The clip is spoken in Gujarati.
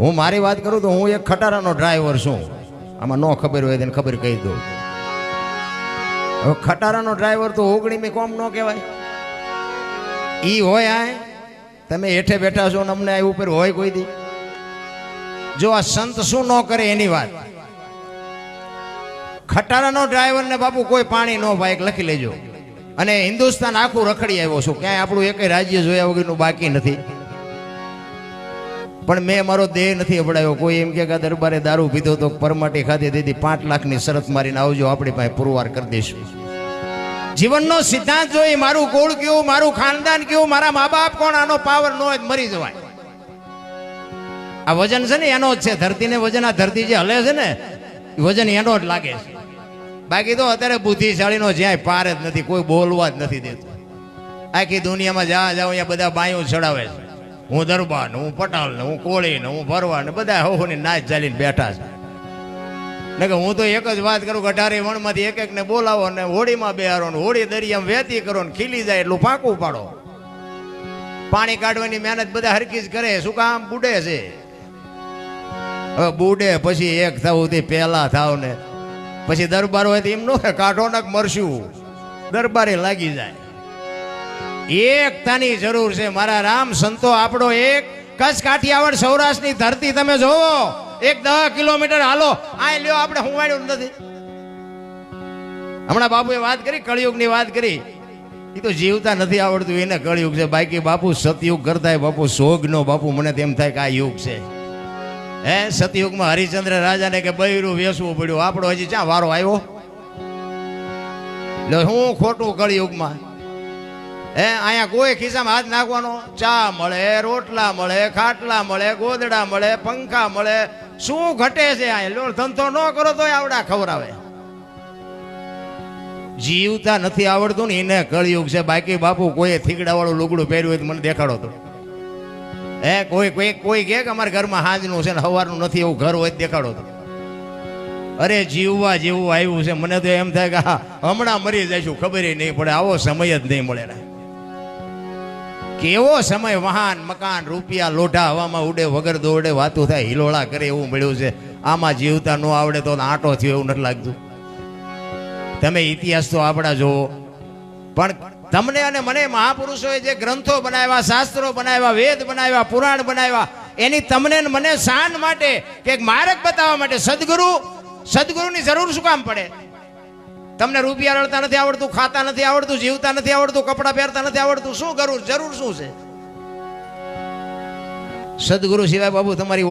હું મારી વાત કરું તો હું એક ખટારાનો ડ્રાઈવર છું. આમાં ન ખબર હોય તેને ખબર કહી દઉં. ખટારાનો ડ્રાઈવર તો ઓગણી મેં કોમ ન કહેવાય. ઈ હોય આ, તમે હેઠે બેઠા છો ને અમને આ ઉપર હોય કોઈ દી. જો આ સંત શું ન કરે એની વાત. ખટારાનો ડ્રાઈવર ને બાપુ કોઈ પાણી ન ભાઈ લખી લેજો. અને હિન્દુસ્તાન આખું રખડી આવ્યો છું. ક્યાંય આપણું એક રાજ્ય જોયા વગરનું બાકી નથી. પણ મેં મારો દેહ નથી અપડાયો કોઈ એમ કે દરબારે દારૂ પીધો તો પરમાટી ખાધી દીધી પાંચ લાખની શરત મારીને આવજો, આપણી પાસે પુરવાર કરી દઈશું. જીવનનો સિદ્ધાંત જોઈ મારું કુળ કયું, મારું ખાનદાન કયું, મારા મા બાપ કોણ, આનો પાવર ન હોય મરી જવાય. આ વજન છે ને, એનો જ છે. ધરતીને વજન, આ ધરતી જે હલે છે ને વજન એનો જ લાગે છે. બાકી તો અત્યારે બુદ્ધિશાળીનો જ્યાંય પાર જ નથી, કોઈ બોલવા જ નથી દેતું. આખી દુનિયામાં જ્યાં જાઓ અહીંયા બધા બાયું ચડાવે છે. હું દરબાર ને હું પટાલ ને હું કોળી ને હું ભરવા ને બધા હોની નાચ ચાલીને બેઠા છે. ને કે હું તો એક જ વાત કરું અઢારે વણમાંથી એક એક ને બોલાવો ને હોળીમાં બેહારો ને હોળી દરિયામાં વહેતી કરો ને ખીલી જાય એટલું ફાંકું પાડો. પાણી કાઢવાની મહેનત બધા હરકી જ કરે, શું કામ બુડે છે? હવે બુડે પછી એક થવું તે પહેલા થાવ ને પછી દરબાર હોય તો એમ નો કાઢો નાક મરશું. દરબારે લાગી જાય. એકતાની જરૂર છે. મારા રામ સંતો, આપણો એક કચ્છ કાઠિયાવાડ સૌરાષ્ટ્રની ધરતી તમે જોવો. એક દસ કિલોમીટર હાલો. આ લ્યો, આપણે હુંવાડ્યું નથી. હમણાં બાપુએ વાત કરી, કળિયુગની વાત કરી. એ તો જીવતા નથી આવડતું, એને કળિયુગ છે. બાકી બાપુ સતયુગ કરતા બાપુ સોગનો, બાપુ મને તેમ થાય કે આ યુગ છે. હે, સતયુગમાં હરિચંદ્ર રાજાને કે બૈરું વેસવું પડ્યું. આપણો હજી ક્યાં વારો આવ્યો? એટલે હું ખોટું કળિયુગમાં હે, અહીંયા કોઈ ખિસ્સામાં હાથ નાખવાનો? ચા મળે, રોટલા મળે, ખાટલા મળે, ગોદડા મળે, પંખા મળે. શું ઘટે છે અહીંયા? ધંધો ન કરો તોય આવડા ખવડાવે. જીવતા નથી આવડતું ને, એને કળિયુગ છે. બાકી બાપુ કોઈ થીગડા વાળું લુગડું પહેર્યું હોય તો મને દેખાડો તો. હે, કોઈ કોઈ કોઈ કે અમારા ઘરમાં હાજનું છે ને, સવારનું નથી એવું ઘર હોય તો દેખાડો તો. અરે, જીવવા જેવું આવ્યું છે. મને તો એમ થાય કે, હા, હમણાં મરી જઈશું, ખબર નહીં પડે. આવો સમય જ નહીં મળે ને. કેવો સમય વાહન મકાન રૂપિયા લોઢા હવામાં ઉડે, વગર દોડે, વાતું થાય, હિલોળા કરે એવું મળ્યું છે. આમાં જીવતા ન આવડે તો આંટો થયો એવું નથી લાગતું. તમે ઇતિહાસ તો આપણા જોવો પણ તમને અને મને મહાપુરુષોએ જે ગ્રંથો બનાવ્યા, શાસ્ત્રો બનાવ્યા, વેદ બનાવ્યા, પુરાણ બનાવ્યા, એની તમને મને શાન માટે કે માર્ગ બતાવવા માટે સદગુરુ, સદગુરુની જરૂર શું કામ પડે? તમને રૂપિયા રડતા નથી આવડતું, ખાતા નથી આવડતું, જીવતા નથી આવડતું, કપડાં પહેરતા નથી આવડતું, શું કરવું? જરૂર શું છે? સદગુરુ સિવાય બાબુ તમારી